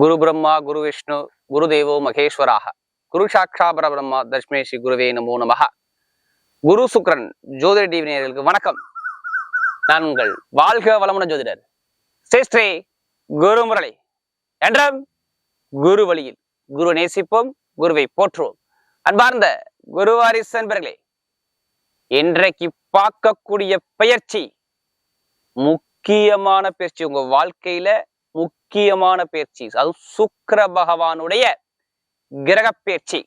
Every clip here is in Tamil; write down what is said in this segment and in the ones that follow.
குரு பிரம்மா குரு விஷ்ணு குரு தேவோ மகேஸ்வராக குரு சாட்சா பரபிரம்மா தஷ்மே ஸ்ரீ குருவே நமோ நமக குரு சுக்ரன் ஜோதிட டிவி நேயர்களுக்கு வணக்கம். நான் உங்கள் வாழ்க வளமுன ஜோதிடர் ஸ்ரீ குரு முரளி என்றும் குரு வழியில் குரு நேசிப்போம் குருவை போற்றுவோம். அன்பார்ந்த குருவாரிஸ் என்பர்களே இன்றைக்கு பார்க்கக்கூடிய பயிற்சி முக்கியமான பயிற்சி உங்க வாழ்க்கையில முக்கியமான பயிற்சி அது சுக்கர பகவானுடைய கிரக பயிற்சி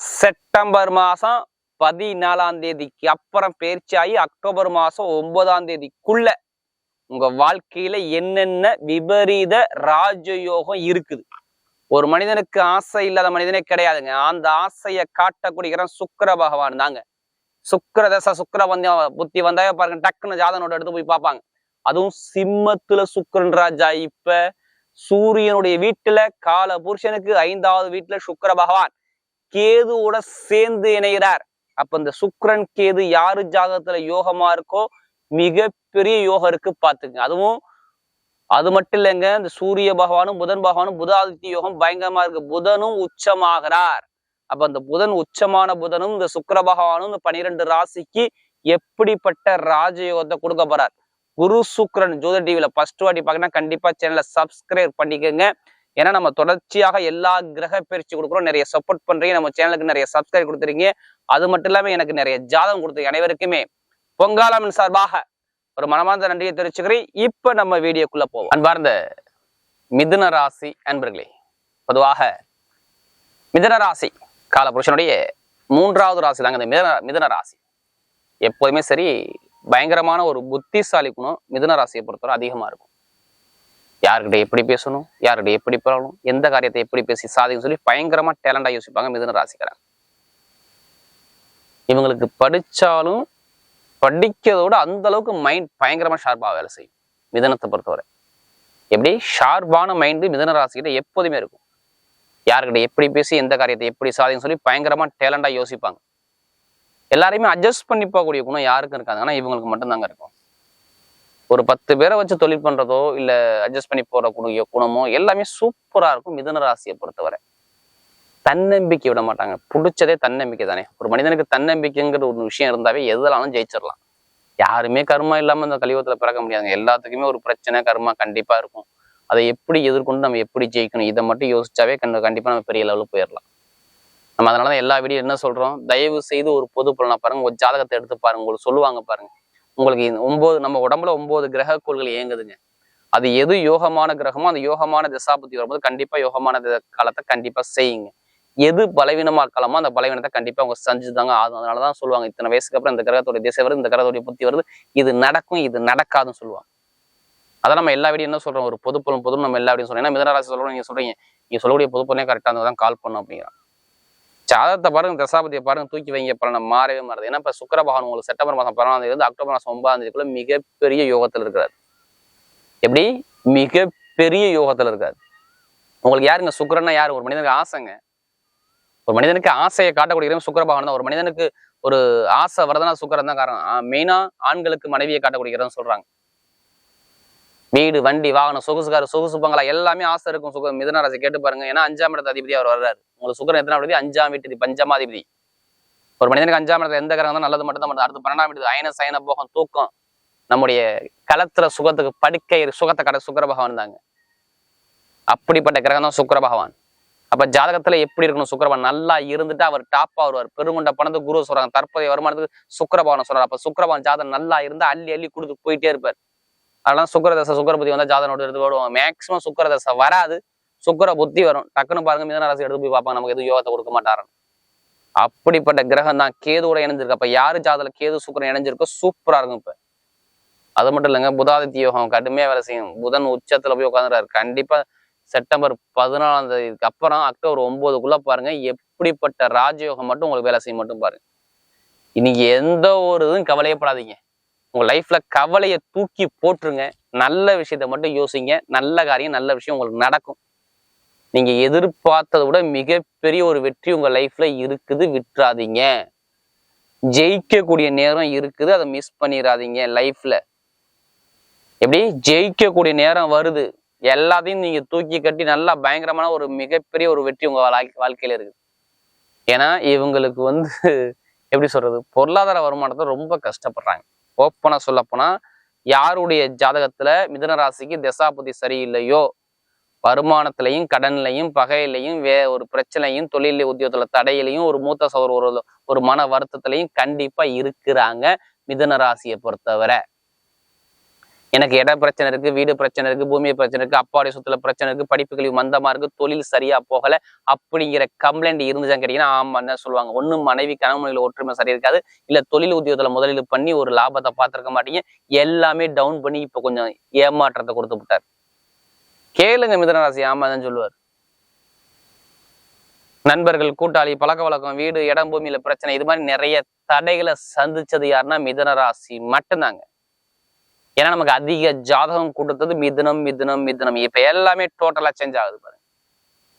செப்டம்பர் மாசம் பதினாலாம் தேதிக்கு அப்புறம் பயிற்சி ஆகி அக்டோபர் மாசம் ஒன்பதாம் தேதிக்குள்ள உங்க வாழ்க்கையில என்னென்ன விபரீத ராஜயோகம் இருக்குது? ஒரு மனிதனுக்கு ஆசை இல்லாத மனிதனே கிடையாதுங்க. அந்த ஆசையை காட்டக்கூடிய சுக்கர பகவான் தாங்க. சுக்கர தசை சுக்கர வந்த புத்தி வந்தாவே பாருங்க டக்குன்னு ஜாதனோட எடுத்து போய் பார்ப்பாங்க. அதுவும் சிம்மத்துல சுக்கரன் ராஜா. இப்ப சூரியனுடைய வீட்டுல கால புருஷனுக்கு ஐந்தாவது வீட்டுல சுக்கர பகவான். கேதுவோட சேர்ந்து இணைகிறார். அப்ப இந்த சுக்கரன் கேது யாரு ஜாதகத்துல யோகமா இருக்கோ மிகப்பெரிய யோகம் இருக்கு பாத்துங்க அதுவும் அது மட்டும் இல்லைங்க இந்த சூரிய பகவானும் புதன் பகவானும் புதாதித்ய யோகம் பயங்கரமா இருக்கு. புதனும் உச்சமாகிறார். அப்ப அந்த புதன் உச்சமான புதனும் இந்த சுக்கர பகவானும் இந்த பனிரெண்டு ராசிக்கு எப்படிப்பட்ட ராஜயோகத்தை கொடுக்க போறார்? குரு சுக்ரன் ஜோத டிவியில ஃபர்ஸ்ட் வாட்டி பார்க்கணும் கண்டிப்பா சேனலை சப்ஸ்கிரைப் பண்ணிக்கோங்க. ஏன்னா நம்ம தொடர்ச்சியாக எல்லா கிரக பயிற்சி கொடுக்குறோம். நிறைய சப்போர்ட் பண்றீங்க. நம்ம சேனலுக்கு நிறைய சப்ஸ்கிரைப் கொடுத்துறீங்க அது மட்டும் இல்லாம எனக்கு நிறைய ஜாதகம் கொடுத்துருங்க அனைவருக்குமே. பொங்காலமின் சார்பாக ஒரு மனமார்ந்த நன்றியை தெரிவிச்சுக்கிறேன். இப்ப நம்ம வீடியோக்குள்ள போவோம். அன்பார்ந்த மிதுன ராசி அன்பர்களே பொதுவாக மிதுன ராசி காலபுருஷனுடைய மூன்றாவது ராசி தாங்க இந்த மிதன மிதுன ராசி. எப்போதுமே சரி பயங்கரமான ஒரு புத்திசாலி குணம் மிதுன ராசியை பொறுத்தவரை அதிகமா இருக்கும். யார்கிட்ட எப்படி பேசணும் யார்கிட்ட எப்படி பழகணும் எந்த காரியத்தை எப்படி பேசி சாதிக்கும் சொல்லி பயங்கரமா டேலண்டா யோசிப்பாங்க மிதுன ராசிக்காரன் இவங்களுக்கு படிச்சாலும் படிக்கிறதோட அந்த அளவுக்கு மைண்ட் பயங்கரமா ஷார்ப்பா வேலை செய்யும் மிதனத்தை பொறுத்தவரை. எப்படி? ஷார்ப்பான மைண்டு மிதன ராசிக்கிட்ட எப்போதுமே இருக்கும். யார்கிட்ட எப்படி பேசி எந்த காரியத்தை எப்படி சாதிக்கும் சொல்லி பயங்கரமா டேலண்டா யோசிப்பாங்க. எல்லாரையுமே அட்ஜஸ்ட் பண்ணி போகக்கூடிய குணம் யாருக்கும் இருக்காது. ஆனால் இவங்களுக்கு மட்டும்தாங்க இருக்கும். ஒரு பத்து பேரை வச்சு தொழில் பண்றதோ இல்ல அட்ஜஸ்ட் பண்ணி போற கூடிய குணமோ எல்லாமே சூப்பரா இருக்கும் மிதன ராசியை பொறுத்தவரை. தன்னம்பிக்கை விட மாட்டாங்க. பிடிச்சதே தன்னம்பிக்கை தானே. ஒரு மனிதனுக்கு தன்னம்பிக்கைங்கிற ஒரு விஷயம் இருந்தாவே எதுலாலும் ஜெயிச்சிடலாம். யாருமே கர்மா இல்லாம இந்த கலியுகத்துல பிறக்க முடியாதுங்க. எல்லாத்துக்குமே ஒரு பிரச்சனை கர்மா கண்டிப்பா இருக்கும். அதை எப்படி எதிர்கொண்டு நம்ம எப்படி ஜெயிக்கணும் இதை மட்டும் யோசிச்சாவே கண்டிப்பாக கண்டிப்பா நம்ம பெரிய லெவலுக்கு போயிடலாம். நம்ம அதனாலதான் எல்லா வீடியோ என்ன சொல்றோம்? தயவு செய்து ஒரு பொது பலனை பாருங்க. ஒரு ஜாதகத்தை எடுத்து பாருங்க. உங்களுக்கு சொல்லுவாங்க பாருங்க. உங்களுக்கு இந்த ஒன்பது நம்ம உடம்புல ஒன்பது கிரக கோள்கள் இயங்குதுங்க. அது எது யோகமான கிரகமோ அந்த யோகமான திசாபுத்தி வரும்போது கண்டிப்பா யோகமான காலத்தை கண்டிப்பா செய்யுங்க. எது பலவீனமா காலமோ அந்த பலவீனத்தை கண்டிப்பா அவங்க செஞ்சுதாங்க ஆகும் அதனாலதான் சொல்லுவாங்க இத்தனை வயசுக்கு அப்புறம் இந்த கிரகத்துடைய திசை வருது இந்த கிரகத்துடைய புத்தி வருது. இது நடக்கும் இது நடக்காதுன்னு சொல்லுவாங்க. அதான் நம்ம எல்லா வீடியோ என்ன சொல்றோம்? ஒரு பொது பொது நம்ம எல்லா வீடியும் சொல்றோம். ஏன்னா மிதனராசி சொல்றோம் நீங்க சொல்றீங்க. நீங்க சொல்லக்கூடிய பொதுப்பலனே கரெக்டாக கரெக்டா இருந்தால் தான் கால் பண்ணும் அப்படிங்கிறான் ஜாதகத்தை பாருங்க தசாபதியை பாருங்க தூக்கி வைங்க பலனை மாறவே மாறுது. ஏன்னா இப்ப சுக்கரபகவான் உங்களுக்கு செப்டம்பர் மாசம் பதினாலாம் தேதி அக்டோபர் மாசம் ஒன்பதாம் தேதிக்குள்ள மிகப்பெரிய யோகத்துல இருக்கிறார் எப்படி? மிகப்பெரிய யோகத்துல இருக்காரு. உங்களுக்கு யாருங்க சுக்கரன்னா யாரு? ஒரு மனிதனுக்கு ஆசைங்க. ஒரு மனிதனுக்கு ஆசையை காட்டக்கூடிய சுக்கிர பகவான் தான். ஒரு மனிதனுக்கு ஒரு ஆசை வரதுனா சுக்கரன் தான் காரணம். மெயினா ஆண்களுக்கு மனைவியை காட்டக்கூடிய சொல்றாங்க. வீடு வண்டி வாகனம் சொகுசுக்காரு சொகுசு பங்களா எல்லாமே ஆசை இருக்கும். சுக மிதனராசி கேட்டு பாருங்க. ஏன்னா அஞ்சாம் இடத்து அதிபதி அவர் வர்றாரு. உங்களுக்கு சுக்கரன் எத்தனை அதிபதி அஞ்சாம் வீட்டு பஞ்சமாதிபதி ஒரு மனிதனுக்கு அஞ்சாம் இடத்துல எந்த கிரகம் தான் நல்லது மட்டும் தான் அடுத்து பன்னெண்டாம் வீட்டு அயன சயன போகம் தூக்கம். நம்முடைய களத்துல சுகத்துக்கு படுக்கை சுகத்தை கடை சுக்கர பகவான் தாங்க. அப்படிப்பட்ட கிரகம் தான் சுக்கர பகவான். அப்ப ஜாதகத்துல எப்படி இருக்கணும்? சுக்கரபகவான் நல்லா இருந்துட்டு அவர் டாப்பா வருவார். பெருங்குண்ட பணத்து குரு சொல்றாங்க. தற்போதைய வருமானத்துக்கு சுக்கரபவனை சொல்றாரு. அப்ப சுக்கரபவன் ஜாதகம் நல்லா இருந்தா அள்ளி அள்ளி கொடுத்து போயிட்டே இருப்பார். அதெல்லாம் சுக்கரதசை சுக்கர புத்தி வந்தால் ஜாதகம் எடுத்து போடுவோம். மேக்ஸிமம் சுக்கரதசை வராது. சுக்கர புத்தி வரும். டக்குன்னு பாருங்க மிதன ராசி எடுத்து போய் பார்ப்பாங்க. நமக்கு எதுவும் யோகத்தை கொடுக்க மாட்டாரு அப்படிப்பட்ட கிரகம் தான். கேதுவோட இணைஞ்சிருக்கு. அப்ப யாரு ஜாதல கேது சுக்கரன் இணைஞ்சிருக்கோ சூப்பரா இருக்கும் இப்ப. அது மட்டும் இல்லைங்க புதாதித்ய யோகம் கடுமையா வேலை செய்யும். புதன் உச்சத்துல போய் உட்காந்துறாரு கண்டிப்பா செப்டம்பர் பதினாலாம் தேதிக்கு அப்புறம் அக்டோபர் ஒன்பதுக்குள்ள பாருங்க எப்படிப்பட்ட ராஜயோகம் மட்டும் உங்களுக்கு வேலை செய்ய மட்டும் பாருங்க. இன்னைக்கு எந்த ஒரு இதுவும் கவலையப்படாதீங்க உங்கள் லைஃப்பில் கவலையை தூக்கி போட்டுருங்க. நல்ல விஷயத்த மட்டும் யோசிங்க. நல்ல காரியம் நல்ல விஷயம் உங்களுக்கு நடக்கும். நீங்கள் எதிர்பார்த்ததை விட மிகப்பெரிய ஒரு வெற்றி உங்கள் லைஃப்பில் இருக்குது. விட்டுறாதீங்க. ஜெயிக்கக்கூடிய நேரம் இருக்குது. அதை மிஸ் பண்ணிடாதீங்க லைஃப்பில் எப்படி? ஜெயிக்கக்கூடிய நேரம் வருது. எல்லாத்தையும் நீங்கள் தூக்கி கட்டி நல்லா பயங்கரமான ஒரு மிகப்பெரிய ஒரு வெற்றி உங்கள் வாழ்க்கை இருக்குது. ஏன்னா இவங்களுக்கு வந்து எப்படி சொல்கிறது பொருளாதார வருமானத்தை ரொம்ப கஷ்டப்படுறாங்க. ஓப்பனாக சொல்லப்போனால் யாருடைய ஜாதகத்தில் மிதன ராசிக்கு தசாபதி சரியில்லையோ? வருமானத்திலையும் கடன்லையும் பகையிலையும் வே ஒரு பிரச்சனையும் தொழில் உத்தியோகத்தில் தடையிலையும் ஒரு மூத்த சவர் ஒரு ஒரு மன வருத்தத்திலையும் கண்டிப்பாக இருக்கிறாங்க மிதன ராசியை பொறுத்தவரை. எனக்கு இட பிரச்சனை இருக்கு வீடு பிரச்சனை இருக்கு பூமி பிரச்சனை இருக்கு அப்பாவுடைய சொத்துல பிரச்சனை இருக்கு படிப்பு கல்வி மந்தமா இருக்கு தொழில் சரியா போகல அப்படிங்கிற கம்ப்ளைண்ட் இருந்துச்சான்னு கேட்டீங்கன்னா ஆமா என்ன சொல்லுவாங்க. ஒண்ணும் மனைவி கணவனில் ஒற்றுமை சரி இருக்காது. இல்ல தொழில் உத்தியோகத்துல முதலீடு பண்ணி ஒரு லாபத்தை பார்த்திருக்க மாட்டீங்க. எல்லாமே டவுன் பண்ணி இப்ப கொஞ்சம் ஏமாற்றத்தை கொடுத்து விட்டார். கேளுங்க மிதனராசி ஆமாதான் சொல்லுவார். நண்பர்கள் கூட்டாளி பழக்க வழக்கம் வீடு இடம் பூமியில பிரச்சனை இது மாதிரி நிறைய தடைகளை சந்திச்சது யாருன்னா மிதனராசி மட்டும்தாங்க. ஏன்னா நமக்கு அதிக ஜாதகம் கொடுத்தது மிதுனம் மிதுனம் மிதுனம். இப்போ எல்லாமே டோட்டலாக சேஞ்ச் ஆகுது பாருங்க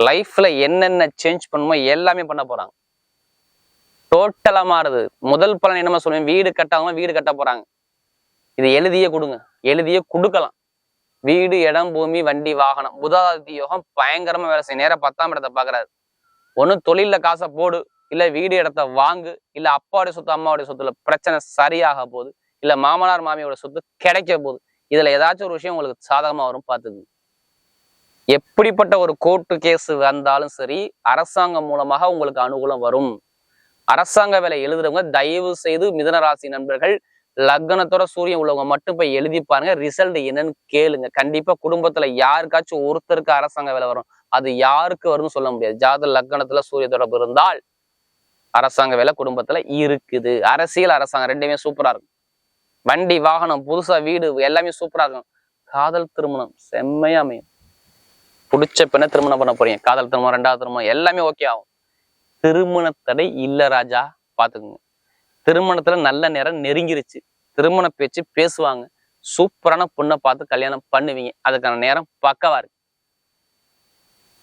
லைஃப்ல என்னென்ன சேஞ்ச் பண்ணுமோ எல்லாமே பண்ண போறாங்க. டோட்டலாக மாறுது. முதல் பலன் என்னமா சொல்லுவேன்? வீடு கட்டாமல் வீடு கட்ட போறாங்க. இது எழுதியே கொடுங்க. எழுதியே கொடுக்கலாம். வீடு இடம் பூமி வண்டி வாகனம். புதாதி யோகம் பயங்கரமா வேலை செய்யும். நேரம் பத்தாம் இடத்தை பாக்குறாரு. ஒன்று தொழிலில் காசை போடு. இல்லை வீடு இடத்த வாங்கு. இல்லை அப்பாவுடைய சொத்து அம்மாவுடைய சொத்துல பிரச்சனை சரியாக போகுது. இல்ல மாமனார் மாமியோட சொத்து கிடைக்க போகுது. இதுல ஏதாச்சும் ஒரு விஷயம் உங்களுக்கு சாதகமா வரும் பார்த்துக்கு எப்படிப்பட்ட ஒரு கோர்ட்டு கேஸ் வந்தாலும் சரி அரசாங்கம் மூலமாக உங்களுக்கு அனுகூலம் வரும். அரசாங்க வேலை எழுதுறவங்க தயவு செய்து மிதனராசி நண்பர்கள் லக்னத்தோட சூரியன் உள்ளவங்க மட்டும் போய் எழுதி பாருங்க. ரிசல்ட் என்னன்னு கேளுங்க. கண்டிப்பா குடும்பத்துல யாருக்காச்சும் ஒருத்தருக்கு அரசாங்க வேலை வரும். அது யாருக்கு வரும்னு சொல்ல முடியாது. ஜாத லக்னத்துல சூரிய தொடர்பு இருந்தால் அரசாங்க வேலை குடும்பத்துல இருக்குது. அரசியல் அரசாங்கம் ரெண்டுமே சூப்பரா இருக்கும். வண்டி வாகனம் புதுசா வீடு எல்லாமே சூப்பரா இருக்கும். காதல் திருமணம் செம்மையா அமையும். பிடிச்ச பெண்ணை திருமணம் பண்ண போறீங்க. காதல் திருமணம் ரெண்டாவது திருமணம் எல்லாமே ஓகே ஆகும். திருமண தடை இல்ல ராஜா பாத்துக்கோங்க. திருமணத்துல நல்ல நேரம் நெருங்கிருச்சு. திருமண பேச்சு பேசுவாங்க. சூப்பரான பொண்ணை பார்த்து கல்யாணம் பண்ணுவீங்க. அதுக்கான நேரம் பக்கவா இருக்கு.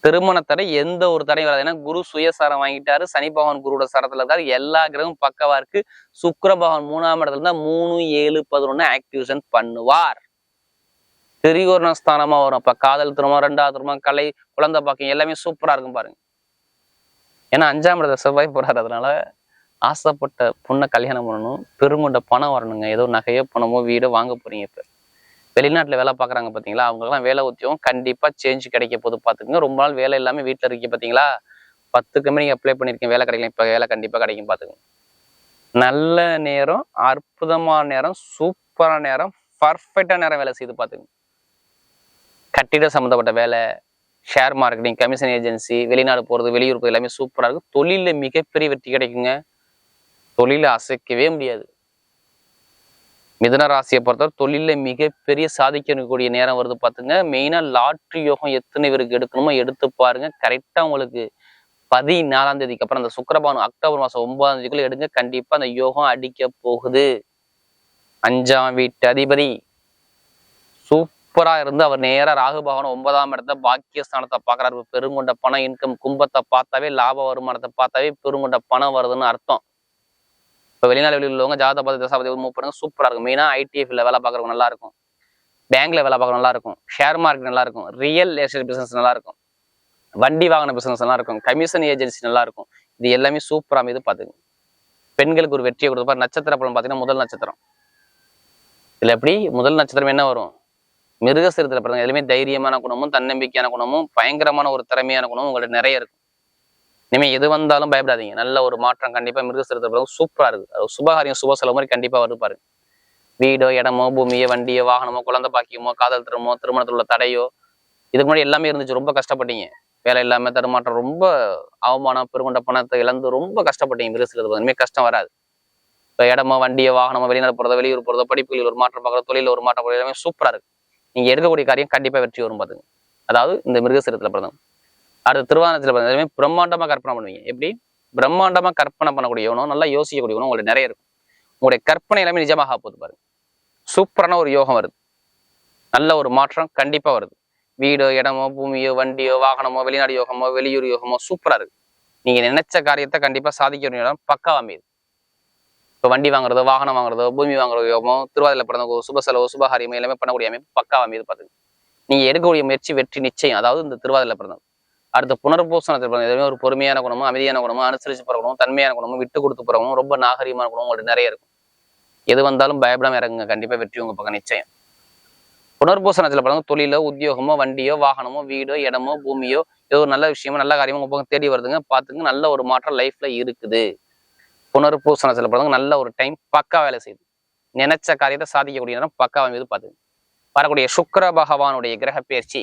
திருமண தடை எந்த ஒரு தடையும் வராது. ஏன்னா குரு சுயசாரம் வாங்கிட்டாரு சனி பகவான் குருவோட சரத்துல இருக்காரு. எல்லா கிரகமும் பக்கவா இருக்கு. சுக்கர பகவான் மூணாம் இடத்துல இருந்தா மூணு ஏழு பதினொன்னு ஆக்டிவேஷன் பண்ணுவார். திரிகோரண ஸ்தானமா வரும். அப்ப காதல் திருமணம் ரெண்டாவது திருமணம் கலை குழந்தை பாக்கியம் எல்லாமே சூப்பரா இருக்கும் பாருங்க. ஏன்னா அஞ்சாம் இடத்துல செவ்வாய் போறாரு. அதனால ஆசைப்பட்ட பொண்ணை கல்யாணம் பண்ணணும். பெருங்கொண்ட பணம் வரணுங்க. ஏதோ நகையோ பணமோ வீடோ வாங்க போறீங்க இப்ப. வெளிநாட்டில் வேலை பார்க்குறாங்க பார்த்தீங்களா அவங்களுக்குலாம் வேலை உத்தியம் கண்டிப்பாக சேஞ்ச் கிடைக்க போது பார்த்துக்குங்க ரொம்ப நாள் வேலை எல்லாமே வீட்டில் இருக்கீங்க பார்த்தீங்களா பத்து நீங்கள் அப்ளை பண்ணியிருக்கீங்க வேலை கிடைக்கல. இப்போ வேலை கண்டிப்பாக கிடைக்கும் பார்த்துக்குங்க நல்ல நேரம் அற்புதமான நேரம் சூப்பரான நேரம் பர்ஃபெக்டாக நேரம் வேலை செய்து பார்த்துக்குங்க கட்டிட சம்மந்தப்பட்ட வேலை ஷேர் மார்க்கெட்டிங் கமிஷன் ஏஜென்சி வெளிநாடு போகிறது வெளியூர் போகிறது எல்லாமே சூப்பராக இருக்கும். தொழிலில் மிகப்பெரிய வெற்றி கிடைக்குங்க. தொழிலை அசைக்கவே முடியாது. மிதனராசியை பொறுத்தவரை தொழிலில் மிகப்பெரிய சாதிக்கக்கூடிய நேரம் வருது பார்த்துங்க. மெயினாக லாட்ரி யோகம் எத்தனை பேருக்கு எடுக்கணுமோ எடுத்து பாருங்க. கரெக்டாக உங்களுக்கு பதினாலாம் தேதிக்கு அப்புறம் அந்த சுக்கரபானு அக்டோபர் மாதம் ஒன்பதாம் தேதிக்குள்ள எடுங்க. கண்டிப்பாக அந்த யோகம் அடிக்க போகுது. அஞ்சாம் வீட்டு அதிபதி. சூப்பராக இருந்து அவர் நேராக ராகுபவனம் ஒன்பதாம் இடத்த பாக்கியஸ்தானத்தை பார்க்குறாரு. பெருங்கொண்ட பணம் இன்கம் கும்பத்தை பார்த்தாவே லாப வருமானத்தை பார்த்தாவே பெருங்கொண்ட பணம் வருதுன்னு அர்த்தம். இப்போ வெளிநாடு வெளியில் உள்ளவங்க ஜாதக பதி தசாபதி மூவ் பண்ணுங்க. சூப்பராக இருக்கும். மெயினாக ஐடிஎஃப்ல வேலை பார்க்குறவங்க நல்லா இருக்கும். பேங்க்ல வேலை பார்க்குறவங்க நல்லா இருக்கும். ஷேர் மார்க்கெட் நல்லா இருக்கும். ரியல் எஸ்டேட் பிசினஸ் நல்லா இருக்கும். வண்டி வாகன பிசினஸ் நல்லா இருக்கும். கமிஷன் ஏஜென்சி நல்லா இருக்கும். இது எல்லாமே சூப்பரா இது பார்த்துங்க பெண்களுக்கு ஒரு வெற்றியை கொடுப்பார் நட்சத்திர பலன் பார்த்தீங்கன்னா முதல் நட்சத்திரம். இதுல எப்படி? முதல் நட்சத்திரம் என்ன வரும்? மிருகசீரத்தில் பிறந்த எல்லாமே தைரியமான குணமும் தன்னம்பிக்கையான குணமும் பயங்கரமான ஒரு திறமையான குணமும் உங்களுக்கு நிறைய இருக்கும். இனிமே எது வந்தாலும் பயப்படாதீங்க. நல்ல ஒரு மாற்றம் கண்டிப்பா மிருகசீரத்தில் பிறகு சூப்பரா இருக்கு. அது சுபகாரியம் சுப செலவு மாதிரி கண்டிப்பா வருது பாருங்க. வீடோ இடமோ பூமியோ வண்டியோ வாகனமோ குழந்தை பாக்கியமோ காதல் திருமோ திருமணத்தில் உள்ள தடையோ இதுக்கு முன்னாடி எல்லாமே இருந்துச்சு. ரொம்ப கஷ்டப்பட்டீங்க. வேலை இல்லாம தடுமாற்றம் ரொம்ப அவமானம் பெருங்கொண்ட பணத்தை இழந்து ரொம்ப கஷ்டப்பட்டீங்க மிருகசீரத்தில் இனிமேல் கஷ்டம் வராது. இப்போ இடமோ வண்டியோ வாகனமோ வெளிநாடு போறதோ வெளியூர் போறதோ படிப்புகளில் ஒரு மாற்றம் பார்க்குறதோ தொழிலில் ஒரு மாற்றம் பார்க்குறது எல்லாமே சூப்பரா இருக்கு. நீங்க எடுக்கக்கூடிய காரியம் கண்டிப்பா வெற்றி வரும் பார்த்துங்க அதாவது இந்த மிருகசீரத்துல பிறந்தவங்க அடுத்து திருவாரணத்தில் பிறந்த பிரம்மாண்டமா கற்பனை பண்ணுவீங்க. எப்படி? பிரம்மாண்டமா கற்பனை பண்ணக்கூடியவனோ நல்லா யோசிக்கக்கூடியவனோ உங்களுக்கு நிறைய இருக்கும். உங்களுடைய கற்பனை எல்லாமே நிஜமாக போகுது பாருங்க. சூப்பரான ஒரு யோகம் வருது. நல்ல ஒரு மாற்றம் கண்டிப்பா வருது. வீடோ இடமோ பூமியோ வண்டியோ வாகனமோ வெளிநாடு யோகமோ வெளியூர் யோகமோ சூப்பரா இருக்கு. நீங்க நினைச்ச காரியத்தை கண்டிப்பா சாதிக்க இடம் பக்கா அமையுது. இப்போ வண்டி வாங்குறதோ வாகனம் வாங்குறதோ பூமி வாங்குறதோ யோகமோ திருவாதிரை பிறந்த சுப செலவு சுபகாரியமோ எல்லாமே பண்ணக்கூடிய அமைப்பு பக்கா அமையுது பாத்துங்க நீங்க எடுக்கக்கூடிய முயற்சி வெற்றி நிச்சயம். அதாவது இந்த திருவாதிரை பிறந்தது. அடுத்து புனர்பூசணத்தில் எதுவுமே ஒரு பொறுமையான குணமும் அமைதியான குணமும் அனுசரிச்சு போற தன்மையான குணமும் விட்டு கொடுத்து போற ரொம்ப நாகரிகமான குணம் உங்களுக்கு நிறைய இருக்கும். எது வந்தாலும் பயப்படாமல் இறங்குங்க. கண்டிப்பா வெற்றி உங்க பக்கம் நிச்சயம். புனர்பூசணத்தில் பிறந்த தொழிலோ உத்தியோகமோ வண்டியோ வாகனமோ வீடோ இடமோ பூமியோ ஏதோ ஒரு நல்ல விஷயமோ நல்ல காரியமோ உங்க பக்கம் தேடி வருதுங்க. பார்த்துங்க நல்ல ஒரு மாற்றம் லைஃப்ல இருக்குது. புனர்பூசணத்தில் பிறந்தவங்க நல்ல ஒரு டைம் பக்கா வேலை செய்யுது. நினைச்ச காரியத்தை சாதிக்கக்கூடிய நேரம் பக்காவை மீது பார்த்துங்க வரக்கூடிய சுக்கிர பகவானுடைய கிரக பயிற்சி